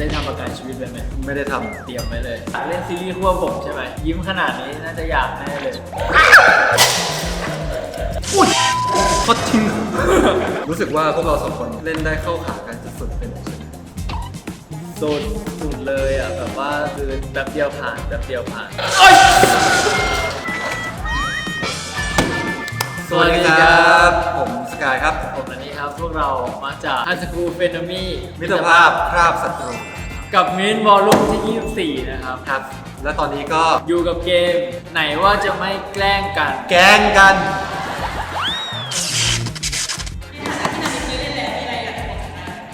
ได้ทำประกันชีวิตไปไหมไม่ได้ทเตรียมไว้เลยเล่นซีรีส์คู่กับผมใช่ไหมยิ้มขนาดนี้น่าจะอยากแน่เลยำอุ้ยพอดจริงรู้สึกว่าพวกเราสองคนเล่นได้เข้าขากันสุดๆไปเลยใช่ไหมสุดสุดเลยอะแบบว่าคือแป๊บเดียวผ่านแป๊บเดียวผ่านสวัสดีครับ ผมสกายครับผมอัน นี้ครับ พวกเรามาจากฮันสกูเฟนมีมิตรภาพคราบศัตรูกับมินบอลลุ่มที่ 24 นะครับ ครับ และตอนนี้ก็อยู่กับเกมไหนว่าจะไม่แกล้งกัน แกล้งกัน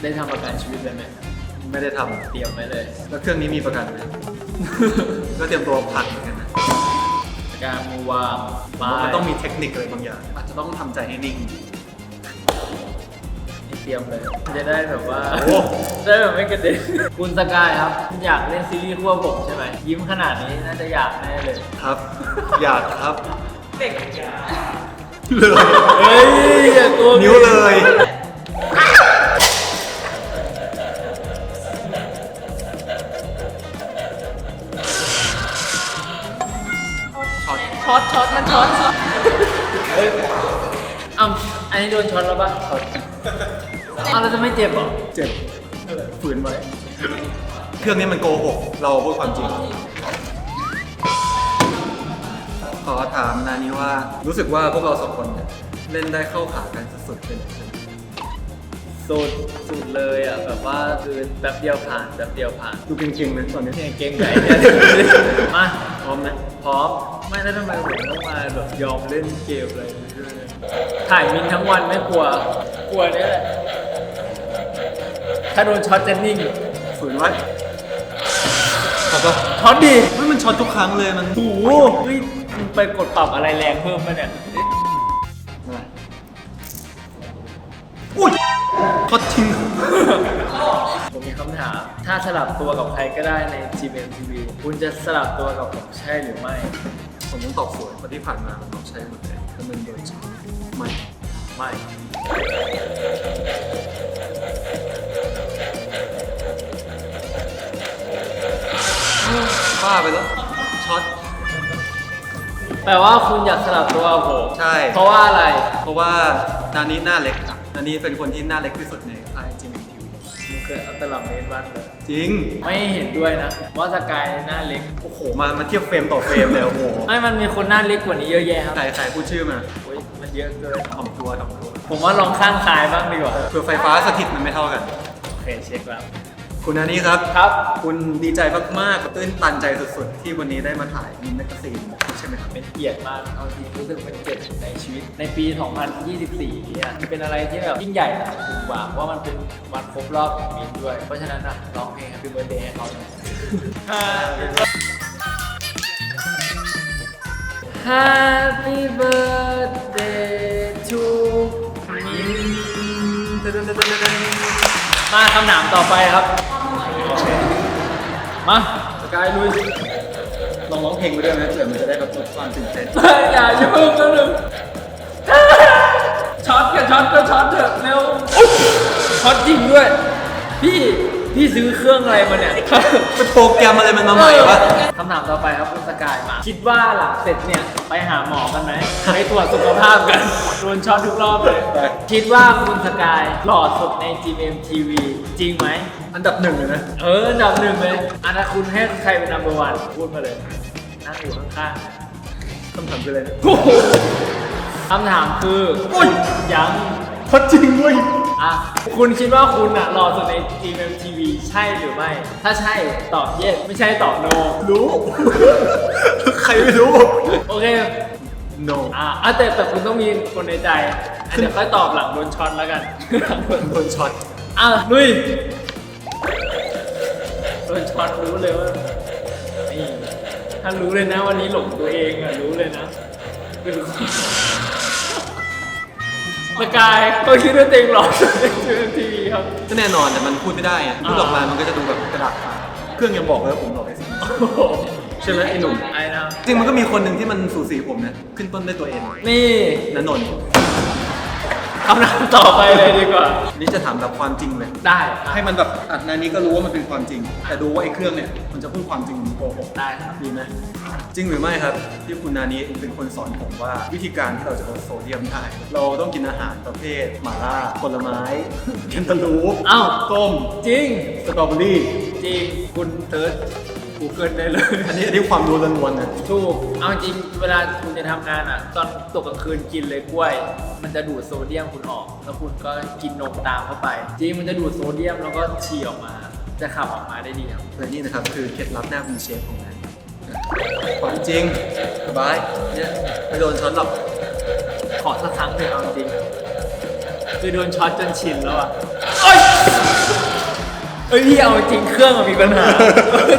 ได้ทำประกันชีวิตไปไหมไม่ได้ทเตรียมไว้เลยำแล้วเครื่องนี้มีประกันไหม ก็เตรียมตัวพังเหมือนกันนะการมือวางผมว่ามันต้องมีเทคนิคอะไรบางอย่างอาจจะต้องทำใจให้นิ่งนี่ เตรียมเลย จะได้แบบว่าโอ้ได้แบบไม่กระเด็นคุณสกายครับคุณอยากเล่นซีรีส์คู่กับผมใช่ไหมยิ้มขนาดนี้น่าจะอยากแน่เลย ครับ อยากครับเด็กเลยเฮ้ยอย่ากลัวนิ้วเลยช็อตช็อตช็อตมันช็อตช็อตเฮ้ยอ้าวอันนี้โดนช็อตแล้วปะอ้าวแล้วจะไม่เจ็บเหรอเจ็บฝืนไว้ เครื่องนี้มันโกหก เราพูดความจริง ขอถามนานี้ว่า รู้สึกว่าพวกเราสองคนเนี่ยเล่นได้เข้าขากันสุดๆไปเลยใช่ไหมสุดสุดเลยอะแบบว่าคือแป๊บเดียวผ่านแป๊บเดียวผ่านดูเก่งๆนะตอนนี้ เนี่ยเก่งไหนเนี่ยมาพร้อมไหมพร้อมไม่แล้วทำไมผมต้องมาแบบยอมเล่นเกมอะไรอย่างนี้ด้วยถ่ายมินทั้งวันไม่กลัวกลัวเนี่ยแหละ ถ้าโดนช็อตจะนิ่งฝืนไว้ขอบปะช็อตดิเฮ้ยมันช็อตทุกครั้งเลยมันโอ้โหเฮ้ยมึงไปกดปรับอะไรแรงเพิ่มมาเนี่ยมาอุ้ยช็อตจริงผมมีคำถาม ถ้าสลับตัวกับใครก็ได้ใน GMTV คุณจะสลับตัวกับผมใช่หรือไม่ ผมต้องตอบสวยเพราะที่ผ่านมามันต้องใช้หมดเลยถ้ามันโดนช็อตไม่ ไม่ บ้าไปแล้วช็อต แปลว่าคุณอยากสลับตัวกับผมใช่ เพราะว่าอะไร เพราะว่านานี้หน้าเล็กอะนานี้เป็นคนที่หน้าเล็กที่สุดในค่ายจีเอ็มทีวีมึงเคยเอาตลับเมตรวัดเลยจริงไม่เห็นด้วยนะว่าสกายหน้าเล็ก โอ้โหมามาเทียบเฟรมต่อเฟรมเลยโอ้โหไม่มันมีคนหน้าเล็กกว่านี้เยอะแยะครับใครใครพูดชื่อมาโอ้ยมันเยอะเกินถ่อมตัวถ่อมตัวผมว่าลองข้างซ้ายบ้างดีกว่าเผื่อไฟฟ้าสถิตมันไม่เท่ากัน โอเคเช็คแล้ว คุณนานี้ครับครับ คุณดีใจมากๆตื้นตันใจสุดๆ ที่วันนี้ได้มาถ่ายมินแมกกาซีนใช่ไหมครับเป็นเกียรติมากเอาจริงรู้สึกเป็นเกียรติในชีวิต ในปี 2024เนี่ยมันเป็นอะไรที่แบบยิ่งใหญ่นะผมหวังว่ามันเป็นวันครบรอบของมินด้วย เพราะฉะนั้นนะร้องเพลง Happy Birthday ให้เขาหน่อย Happy birthday to มิน มาคำถามต่อไปครับ มาสกายลุยลองร้องเพลงไปด้วยไหมเผื่อมันจะได้แบบลดความตื่นเต้นอย่าอย่าเพิ่งนะหนึ่งช็อตกับช็อตก็ช็อตเถอะเร็วช็อตจริงด้วย พี่ พี่ซื้อเครื่องอะไรมาเนี่ย เป็นโปรแกรมอะไรมันมาใหม่วะคำถามต่อไปครับคุณสกายมา คิดว่าหลังเสร็จเนี่ย ไปหาหมอกันไหมไปตรวจสุขภาพกันโดนช็อตทุกรอบเลยไปคิดว่าคุณสกายหล่อสุดใน GMM TV จริงไหม อันดับหนึ่งเลยนะ เออ อันดับหนึ่งเลยอันนั้นคุณให้ใครเป็น number one พูดมาเลยนั่งอยู่ข้างๆคำถามคืออะไรนะโอ้โหคำถามคืออุ้ยยั งพอจริงเว้ยอะ คุณคิดว่าคุณอะหล่อสุดใน GMMTV ใช่หรือไม่ ถ้าใช่ตอบ yes ไม่ใช่ตอบ no รู้ ใครไม่รู้ โอเค no อะอะแต่แต่คุณต้องมีคนในใจอะเดี๋ยวค่อยตอบหลังโดนช็อตแล้วกันหลังโดนโดนช็อตอะลุยโดนช็อตรู้เลยว่านี่ถ้ารู้เลยนะวันนี้หลงตัวเองอะรู้เลยนะไม่รู้ สกายก็คิดว่าตัวเองหล่อสุดใน GMMTV ครับ ก็แน่นอนแต่มันพูดไม่ได้ไงพูดออกมามันก็จะดูแบบกระดาษเปล่าเครื่องยังบอกเลยว่าผมหล่อที่สุดโอ้โหใช่ไหมไอ้หนุ่มไอ้นะจริงมันก็มีคนหนึ่งที่มันสูสีผมนะ ขึ้นต้นด้วยตัวเองนี่นันนนท์ท คำถามต่อไปเลยดีกว่าอันนี้จะถามแบบความจริงเลย ได้ให้มันแบบอัดนานี้ก็รู้ว่ามันเป็นความจริง แต่ดูว่าไอ้เครื่องเนี่ยมันจะพูดความจริงหรือโกหกได้ครับดีไหมจริงหรือไม่ครับ ที่คุณนานี้เป็นคนสอนผมว่าวิธีการที่เราจะลดโซเดียมได้เราต้องกินอาหารประเภทหม่าล่าผลไม้แคนตาลูปอ้าวส้มจริง สตรอเบอรี่จริง คุณเติร์ด กูเกิลได้เลย อันนี้อันนี้ความรู้ล้วนๆนะถูก เอาจริงเวลาคุณจะทำงานอะ ตอนตกกลางคืนกินเลยกล้วย มันจะดูดโซเดียมคุณออก แล้วคุณก็กินนมตามเข้าไป จริงมันจะดูดโซเดียมแล้วก็ฉี่ออกมา จะขับออกมาได้ดีครับ และนี่นะครับคือเคล็ดลับหน้าคุณเชฟของนั้นความจริงสบายเนี่ยไม่โดนช้อนหรอก ขอสักครั้งหนึ่งเอาจริง คือโดนช็อตจนชินแล้วอะเอ้ย เอ้ยพี่เอาจริงเครื่องมันมีปัญหา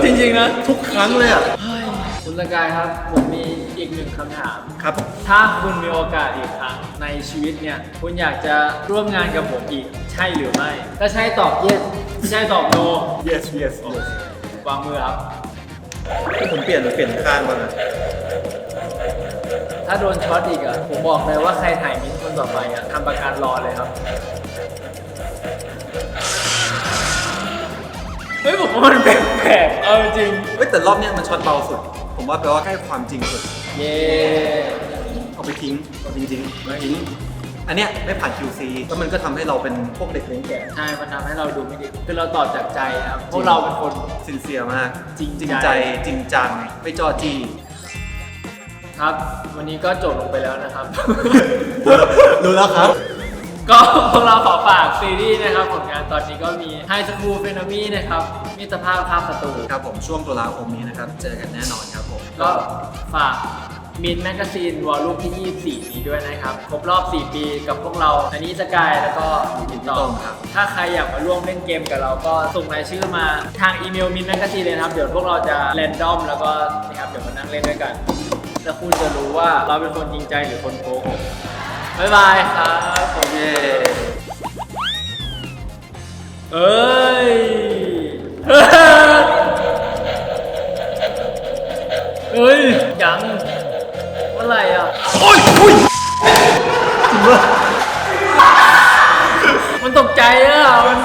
จริงๆนะทุกครั้งเลยอะเฮ้ยคุณสกายครับ ผมมีอีกหนึ่งคำถาม ครับ ถ้าคุณมีโอกาสอีกครั้งในชีวิตเนี่ย คุณอยากจะร่วมงานกับผมอีกใช่หรือไม่ ถ้าใช่ตอบ yes ไม่ใช่ตอบ no yes yes yes วางมือครับ ผมเปลี่ยนเปลี่ยนข้างมานะถ้าโดนช็อตอีกอะผมบอกเลยว่าใครถ่ายมิ้นท์คนต่อไปอะทำประกันรอเลยครับ เฮ้ยผมว่ามันแปลกๆเอาจริง เฮ้ยแต่รอบเนี้ยมันช็อตเบาสุด ผมว่าแปลว่าใกล้ความจริงสุด เย้ เอาไปทิ้งเอาจริงๆไม่ทิ้ง อันเนี้ยไม่ผ่าน QC แล้วมันก็ทำให้เราเป็นพวกเด็กเลี้ยงแก่ใช่ มันทำให้เราดูไม่ดี คือเราตอบจากใจนะครับพวกเราเป็นคนซินเซียมากจริงใจจริงใจ จริงจังไม่จอจี้ครับ วันนี้ก็จบลงไปแล้วนะครับ รู้แล้วครับ ก็พวกเราขอฝากซีรีส์นะครับผลงานตอนนี้ก็มี High School p h e n o m y นะครับมิตรภาพข้ามศัตรูครับผมช่วงตุลาคมนี้นะครับ เจอกันแน่นอนครับผม ก็ฝากมินแมกกาซีนวอลลุ่มที่ 24 นี้ด้วยนะครับ ครบรอบ 4 ปีกับพวกเราอันนี้สกายแล้วก็ติดต่อต้องครับ ถ้าใครอยากมาร่วมเล่นเกมกับเราก็ส่งรายชื่อมาทางอีเมลมินแมกกาซีนเลยนะครับ เดี๋ยวพวกเราจะแรนดอมแล้วก็นะครับเดี๋ยวมานั่งเล่นด้วยกันแล้วคุณจะรู้ว่าเราเป็นคนจริงใจหรือคนโกหก บ๊ายบายครับผมเย้เอ้ยเฮ้ยยังเมื่อไหร่อะโอ้ยอุ้ยจริงปะมันตกใจอะมัน